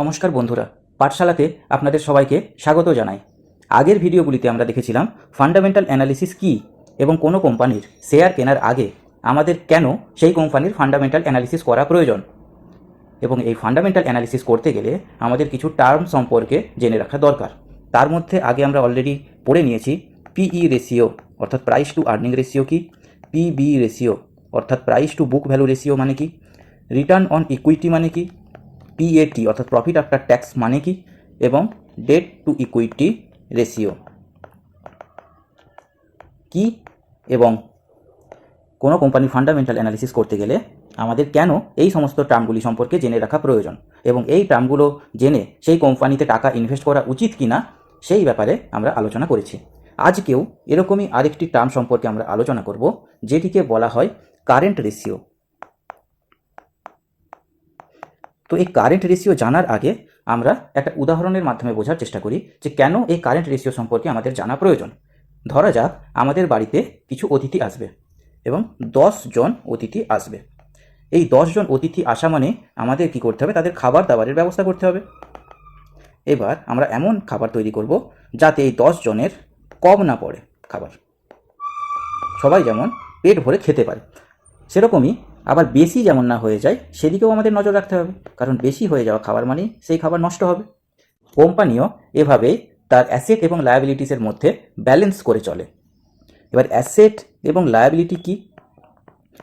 নমস্কার বন্ধুরা, পাঠশালাতে আপনাদের সবাইকে স্বাগত জানাই। আগের ভিডিওগুলিতে আমরা দেখেছিলাম ফান্ডামেন্টাল অ্যানালিসিস কী এবং কোনো কোম্পানির শেয়ার কেনার আগে আমাদের কেন সেই কোম্পানির ফান্ডামেন্টাল অ্যানালিসিস করা প্রয়োজন। এবং এই ফান্ডামেন্টাল অ্যানালিসিস করতে গেলে আমাদের কিছু টার্ম সম্পর্কে জেনে রাখা দরকার। তার মধ্যে আগে আমরা অলরেডি পড়ে নিয়েছি পিই ratio ratio price to earning ratio কি? PB ratio ratio price to book value ratio মানে কি? রিটার্ন অন ইকুইটি মানে কি? পিএটি অর্থাৎ প্রফিট আফটার ট্যাক্স মানে কি? এবং ডেট টু ইকুইটি রেশিও কি? এবং কোনো কোম্পানির ফান্ডামেন্টাল অ্যানালিসিস করতে গেলে আমাদের কেন এই সমস্ত টার্মগুলি সম্পর্কে জেনে রাখা প্রয়োজন? এবং এই টার্মগুলো জেনে সেই কোম্পানিতে টাকা ইনভেস্ট করা উচিত কি না সেই ব্যাপারে আমরা আলোচনা করেছি। আজকেও এরকমই আরেকটি টার্ম সম্পর্কে আমরা আলোচনা করব, যেটিকে বলা হয় কারেন্ট রেশিও তো এই কারেন্ট রেশিও জানার আগে আমরা একটা উদাহরণের মাধ্যমে বোঝার চেষ্টা করি যে কেন এই কারেন্ট রেশিও সম্পর্কে আমাদের জানা প্রয়োজন। ধরা যাক, আমাদের বাড়িতে কিছু অতিথি আসবে এবং দশ জন অতিথি আসবে। এই জন অতিথি আসা মানে আমাদের কি করতে হবে? তাদের খাবার দাবারের ব্যবস্থা করতে হবে। এবার আমরা এমন খাবার তৈরি করব যাতে এই জনের কম না পড়ে খাবার। সবাই যেমন পেট ভরে খেতে পারে, সেরকমই আবার বেশি যেমন না হয়ে যায়, সেদিকেও আমাদের নজর রাখতে হবে। কারণ বেশি হয়ে যাওয়া খাবার মানেই সেই খাবার নষ্ট হবে। কোম্পানিও এভাবেই তার অ্যাসেট এবং লায়াবিলিটিসের মধ্যে ব্যালেন্স করে চলে। এবার অ্যাসেট এবং লায়াবিলিটি কি?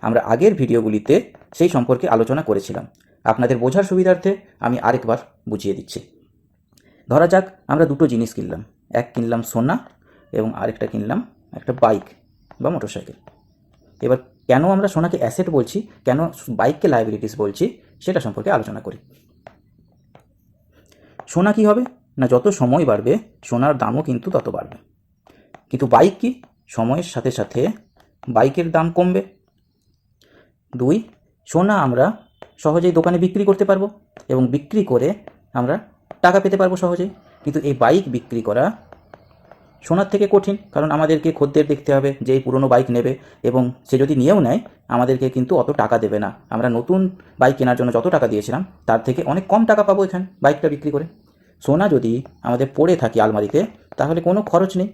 আমরা আগের ভিডিওগুলিতে সেই সম্পর্কে আলোচনা করেছিলাম। আপনাদের বোঝার সুবিধার্থে আমি আরেকবার বুঝিয়ে দিচ্ছি। ধরা যাক, আমরা দুটো জিনিস কিনলাম। এক কিনলাম সোনা এবং আরেকটা কিনলাম একটা বাইক বা মোটরসাইকেল এবার কেন আমরা সোনাকে অ্যাসেট বলছি? কেন বাইককে লাইবিলিটিস বলছি? সেটা সম্পর্কে আলোচনা করি। সোনা কি হবে? না, যত সময় বাড়বে, সোনার দামও কিন্তু তত বাড়বে। কিন্তু বাইক কি? সময়ের সাথে সাথে বাইকের দাম কমবে। দুই, সোনা আমরা সহজেই দোকানে বিক্রি করতে পারব এবং বিক্রি করে আমরা টাকা পেতে পারব সহজেই। কিন্তু এই বাইক বিক্রি করা সোনার থেকে কঠিন, কারণ আমাদেরকে খদ্দের দেখতে হবে যে এই পুরনো বাইক নেবে এবং সে যদি নিয়েও নেয়, আমাদেরকে কিন্তু অত টাকা দেবে না। আমরা নতুন বাইক কেনার জন্য যত টাকা দিয়েছিলাম, তার থেকে অনেক কম টাকা পাবো এখানে বাইকটা বিক্রি করে। সোনা যদি আমাদের পড়ে থাকি আলমারিতে, তাহলে কোনো খরচ নেই।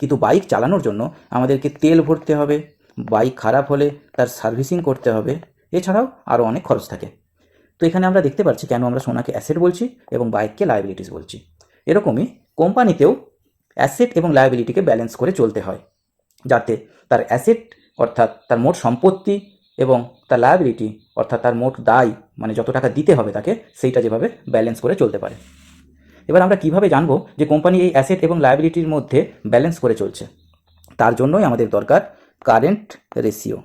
কিন্তু বাইক চালানোর জন্য আমাদেরকে তেল ভরতে হবে বাইক খারাপ হলে তার সার্ভিসিং করতে হবে, এছাড়াও আরও অনেক খরচ থাকে। তো এখানে আমরা দেখতে পাচ্ছি কেন আমরা সোনাকে অ্যাসেট বলছি এবং বাইককে লায়াবিলিটিস বলছি। এরকমই কোম্পানিতেও অ্যাসেট এবং লায়াবিলিটিকে ব্যালেন্স করে চলতে হয়, যাতে তার অ্যাসেট অর্থাৎ তার মোট সম্পত্তি এবং তার লায়াবিলিটি অর্থাৎ তার মোট দায় মানে যত টাকা দিতে হবে তাকে, সেইটা যেভাবে ব্যালেন্স করে চলতে পারে। এবার আমরা কীভাবে জানব যে কোম্পানি এই অ্যাসেট এবং লায়াবিলিটির মধ্যে ব্যালেন্স করে চলছে? তার জন্যই আমাদের দরকার কারেন্ট রেশিও।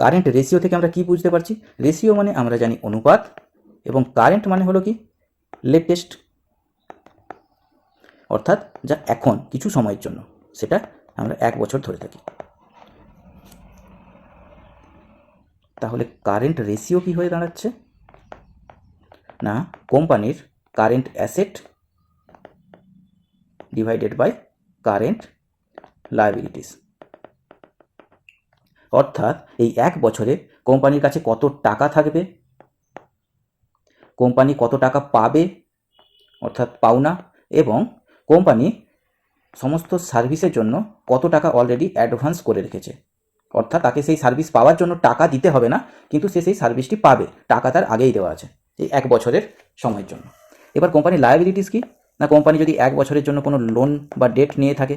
কারেন্ট রেশিও থেকে আমরা কি বুঝতে পারছি? রেশিও মানে আমরা জানি অনুপাত এবং কারেন্ট মানে হলো কি? লেটেস্ট অর্থাৎ যা এখন, কিছু সময়ের জন্য। সেটা আমরা এক বছর ধরে থাকি। তাহলে কারেন্ট রেশিও কি হয়ে দাঁড়াচ্ছে? না, কোম্পানির current asset divided by current liabilities অর্থাৎ এই এক বছরে কোম্পানির কাছে কত টাকা থাকবে? কোম্পানি কত টাকা পাবে? অর্থাৎ পাওনা এবং কোম্পানি সমস্ত সার্ভিসের জন্য কত টাকা অলরেডি অ্যাডভান্স করে রেখেছে। অর্থাৎ তাকে সেই সার্ভিস পাওয়ার জন্য টাকা দিতে হবে না, কিন্তু সে সেই সার্ভিসটি পাবে। টাকা তার আগেই দেওয়া আছে, এই এক বছরের সময়ের জন্য। এবার কোম্পানির লায়াবিলিটিস কি? না, কোম্পানি যদি এক বছরের জন্য কোনো লোন বা ডেট নিয়ে থাকে,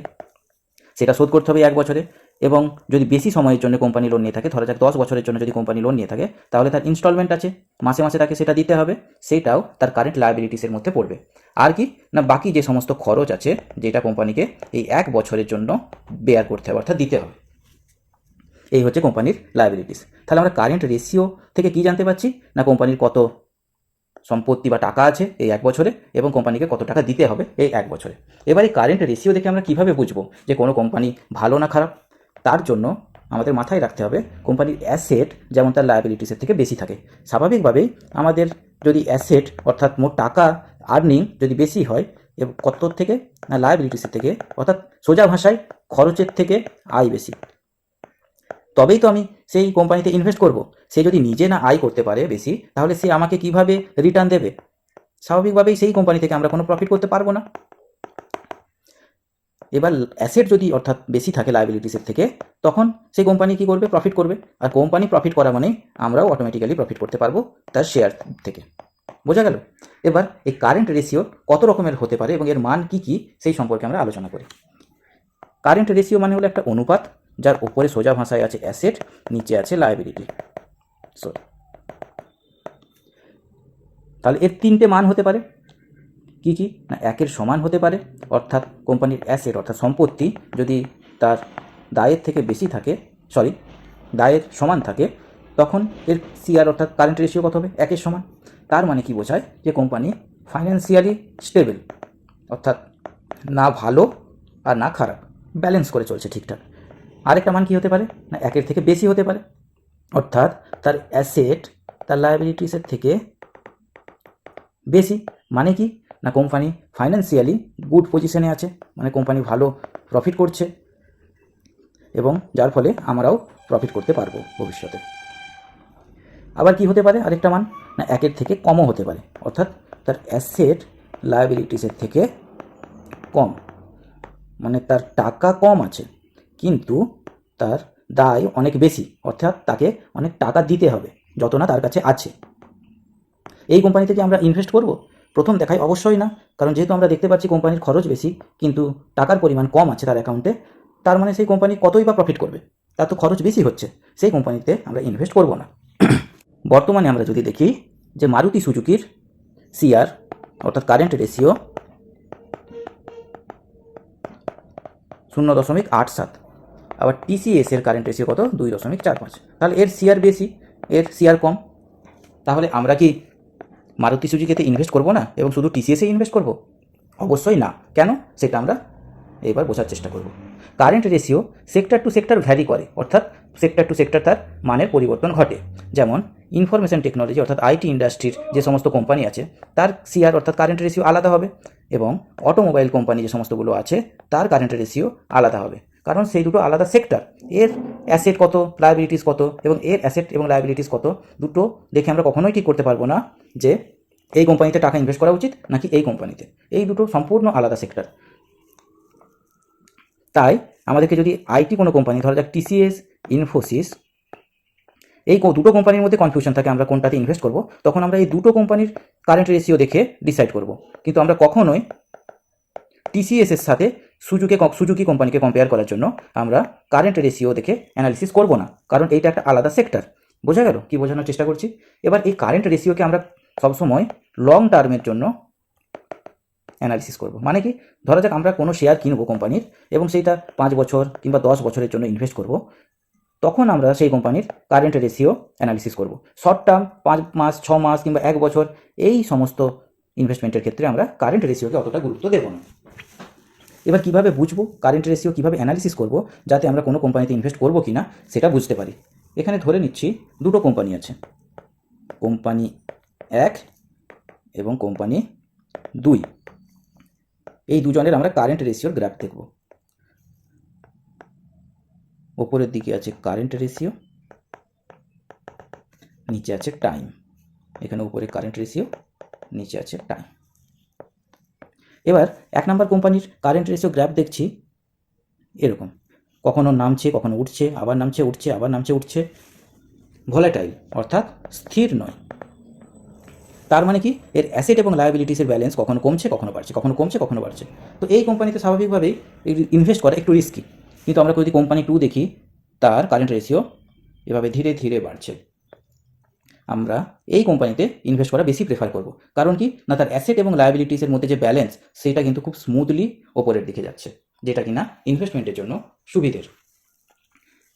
সেটা শোধ করতে হবে এক বছরে। এবং যদি বেশি সময়ের জন্য কোম্পানি লোন নিয়ে থাকে, ধরা যাক দশ বছরের জন্য যদি কোম্পানি লোন নিয়ে থাকে, তাহলে তার ইনস্টলমেন্ট আছে। মাসে মাসে তাকে সেটা দিতে হবে, সেটাও তার কারেন্ট লায়াবিলিটিসের মধ্যে পড়বে। আর কি? না, বাকি যে সমস্ত খরচ আছে, যেটা কোম্পানিকে এই এক বছরের জন্য বেয়ার করতে হবে, অর্থাৎ দিতে হবে। এই হচ্ছে কোম্পানির লায়াবিলিটিস তাহলে আমরা কারেন্ট রেশিও থেকে কি জানতে পারছি? না কোম্পানির কত সম্পত্তি বা টাকা আছে এই এক বছরে, এবং কোম্পানিকে কত টাকা দিতে হবে এই এক বছরে। এবার এই কারেন্ট রেশিও দেখে আমরা কীভাবে বুঝব যে কোনো কোম্পানি ভালো না খারাপ? তার জন্য আমাদের মাথায় রাখতে হবে, কোম্পানির অ্যাসেট যেমন তার লায়াবিলিটিসের থেকে বেশি থাকে। স্বাভাবিকভাবেই আমাদের যদি অ্যাসেট অর্থাৎ মোট টাকা আর্নিং যদি বেশি হয় কত থেকে? না লায়াবিলিটিসের থেকে, অর্থাৎ সোজা ভাষায় খরচের থেকে আয় বেশি। তবেই তো আমি সেই কোম্পানিতে ইনভেস্ট করব। সে যদি নিজে না আয় করতে পারে বেশি, তাহলে সে আমাকে কীভাবে রিটার্ন দেবে? স্বাভাবিকভাবেই সেই কোম্পানি থেকে আমরা কোনো প্রফিট করতে পারব না। এবার অ্যাসেট যদি অর্থাৎ বেশি থাকে লাইবিলিটিসের থেকে, তখন সেই কোম্পানি কি করবে? প্রফিট করবে। আর কোম্পানি প্রফিট করা মানে আমরাও অটোমেটিক্যালি প্রফিট করতে পারব তার শেয়ার থেকে। বোঝা গেল? এবার এই কারেন্ট রেশিও কত রকমের হতে পারে এবং এর মান কি কি সেই সম্পর্কে আমরা আলোচনা করি। কারেন্ট রেশিও মানে হলো একটা অনুপাত যার উপরে সোজা ভাষায় আছে অ্যাসেট নিচে আছে লাইবিলিটি সরি তাহলে এর তিনটে মান হতে পারে। কি কি? না, একের সমান হতে পারে, অর্থাৎ কোম্পানির অ্যাসেট অর্থাৎ সম্পত্তি যদি তার দায়ের থেকে বেশি থাকে সরি দায়ের সমান থাকে, তখন এর সিআর অর্থাৎ কারেন্ট রেশিও কত হবে? একের সমান। তার মানে কি বোঝায়? যে কোম্পানি ফাইন্যান্সিয়ালি স্টেবল অর্থাৎ না ভালো আর না খারাপ ব্যালেন্স করে চলছে ঠিকঠাক। আরেকটা মান কি হতে পারে? না, একের থেকে বেশি হতে পারে, অর্থাৎ তার অ্যাসেট তার লায়াবিলিটিসের থেকে বেশি। মানে কি? না কোম্পানি ফাইন্যান্সিয়ালি গুড পজিশনে আছে মানে কোম্পানি ভালো প্রফিট করছে এবং যার ফলে আমরাও প্রফিট করতে পারব ভবিষ্যতে। আবার কি হতে পারে? আরেকটা মান, না একের থেকে কমও হতে পারে, অর্থাৎ তার অ্যাসেট লায়াবিলিটিসের থেকে কম মানে তার টাকা কম আছে, কিন্তু তার দায় অনেক বেশি, অর্থাৎ তাকে অনেক টাকা দিতে হবে, যত না তার কাছে আছে। এই কোম্পানিতে কি আমরা ইনভেস্ট করব? প্রথম দেখায় অবশ্যই না, কারণ যেহেতু আমরা দেখতে পাচ্ছি কোম্পানির খরচ বেশি, কিন্তু টাকার পরিমাণ কম আছে তার অ্যাকাউন্টে তার মানে সেই কোম্পানি কতই বা প্রফিট করবে? তার তো খরচ বেশি হচ্ছে, সেই কোম্পানিতে আমরা ইনভেস্ট করব না। বর্তমানে আমরা যদি দেখি যে মারুতি সুজুকির সিআর অর্থাৎ কারেন্ট রেশিও শূন্য দশমিক আট সাত, আবার টিসিএস এর কারেন্ট রেশিও কত? দুই দশমিক চার পাঁচ। তাহলে এর সিআর বেশি, এর সিআর কম। তাহলে আমরা কি মারুতি সুজুকিতে ইনভেস্ট করব না এবং শুধু টিসিএসে ইনভেস্ট করব? অবশ্যই না। কেন? সেটা আমরা এবার বোঝার চেষ্টা করব। Current ratio sector to sector vary করে। অর্থাৎ সেক্টর টু সেক্টর তার মানের পরিবর্তন ঘটে। যেমন ইনফরমেশন টেকনোলজি অর্থাৎ আইটি ইন্ডাস্ট্রির যে সমস্ত কোম্পানি আছে, তার সিআর অর্থাৎ কারেন্ট রেশিও আলাদা হবে এবং অটোমোবাইল কোম্পানি যে সমস্তগুলো আছে, তার কারেন্ট রেশিও আলাদা হবে। কারণ সেই দুটো আলাদা সেক্টর এর অ্যাসেট কত লায়াবিলিটিস কত এবং এর অ্যাসেট এবং লায়াবিলিটিস কত দুটো দেখে আমরা কখনোই ঠিক করতে পারব না যে এই কোম্পানিতে টাকা ইনভেস্ট করা উচিত নাকি এই কোম্পানিতে এই দুটো সম্পূর্ণ আলাদা সেক্টর তাই আমাদেরকে যদি আইটি কোনো কোম্পানি ধরা যাক টিসিএস ইনফোসিস এই দুটো কোম্পানির মধ্যে কনফিউশন থাকে আমরা কোনটাতে ইনভেস্ট করব, তখন আমরা এই দুটো কোম্পানির কারেন্ট রেশিও দেখে ডিসাইড করব। কিন্তু আমরা কখনোই টিসিএস এর সাথে সুজুকে সুজুকি কোম্পানিকে কম্পেয়ার করার জন্য আমরা কারেন্ট রেশিও দেখে অ্যানালিসিস করব না। কারণ এইটা একটা আলাদা সেক্টর বোঝা গেল? কি বোঝানোর চেষ্টা করছি? এবার এই কারেন্ট রেশিওকে আমরা সবসময় লং টার্মের জন্য অ্যানালিসিস করব। মানে কি? ধরা যাক আমরা কোনো শেয়ার কিনবো কোম্পানির এবং সেইটা পাঁচ বছর কিংবা দশ বছরের জন্য ইনভেস্ট করব। তখন আমরা সেই কোম্পানির কারেন্ট রেশিও অ্যানালিসিস করব। শর্ট টার্ম পাঁচ মাস, ছ মাস কিংবা এক বছর, এই সমস্ত ইনভেস্টমেন্টের ক্ষেত্রে আমরা কারেন্ট রেশিওকে অতটা গুরুত্ব দেবো না। এবার কীভাবে বুঝব কারেন্ট রেশিও কীভাবে অ্যানালিসিস করব, যাতে আমরা কোনো কোম্পানিতে ইনভেস্ট করব কি না সেটা বুঝতে পারি। এখানে ধরে নিচ্ছি, দুটো কোম্পানি আছে। কোম্পানি এক এবং কোম্পানি দুই। এই দুজনের আমরা কারেন্ট রেশিওর গ্রাফ দেখব। ওপরের দিকে আছে কারেন্ট রেশিও নিচে আছে টাইম এখানে উপরে কারেন্ট রেশিও নিচে আছে টাইম এবার এক নাম্বার কোম্পানির কারেন্ট রেশিও গ্রাফ দেখছি, এরকম। কখনো নামছে, কখনো উঠছে, আবার নামছে, উঠছে, আবার নামছে, উঠছে। ভোলাটাইল অর্থাৎ স্থির নয়। তার মানে কি? এর অ্যাসেট এবং লায়াবিলিটিসের ব্যালেন্স কখনো কমছে, কখনো বাড়ছে, কখনো কমছে, কখনো বাড়ছে। তো এই কোম্পানিতে স্বাভাবিকভাবেই ইনভেস্ট করা একটু রিস্কি কিন্তু আমরা যদি কোম্পানি টু দেখি, তার কারেন্ট রেশিও এভাবে ধীরে ধীরে বাড়ছে। আমরা এই কোম্পানিতে ইনভেস্ট করা বেশি প্রেফার করব। কারণ কি? না, তার অ্যাসেট এবং লায়াবিলিটিসের মধ্যে যে ব্যালেন্স সেটা কিন্তু খুব স্মুথলি ওপরের দিকে যাচ্ছে, যেটা কিনা ইনভেস্টমেন্টের জন্য সুবিধের।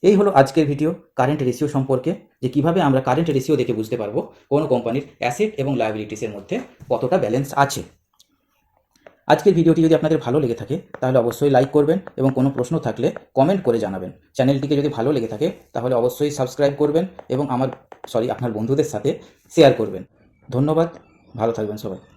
এই হলো আজকের ভিডিও কারেন্ট রেশিও সম্পর্কে, যে কীভাবে আমরা কারেন্ট রেশিও দেখে বুঝতে পারব কোনো কোম্পানির অ্যাসেট এবং লায়াবিলিটিসের মধ্যে কতটা ব্যালেন্স আছে। আজকের ভিডিওটি যদি আপনাদের ভালো লেগে থাকে, তাহলে অবশ্যই লাইক করবেন এবং কোনো প্রশ্ন থাকলে কমেন্ট করে জানাবেন। চ্যানেলটিকে যদি ভালো লেগে থাকে, তাহলে অবশ্যই সাবস্ক্রাইব করবেন এবং আমার সরি আপনার বন্ধুদের সাথে শেয়ার করবেন। ধন্যবাদ, ভালো থাকবেন সবাই।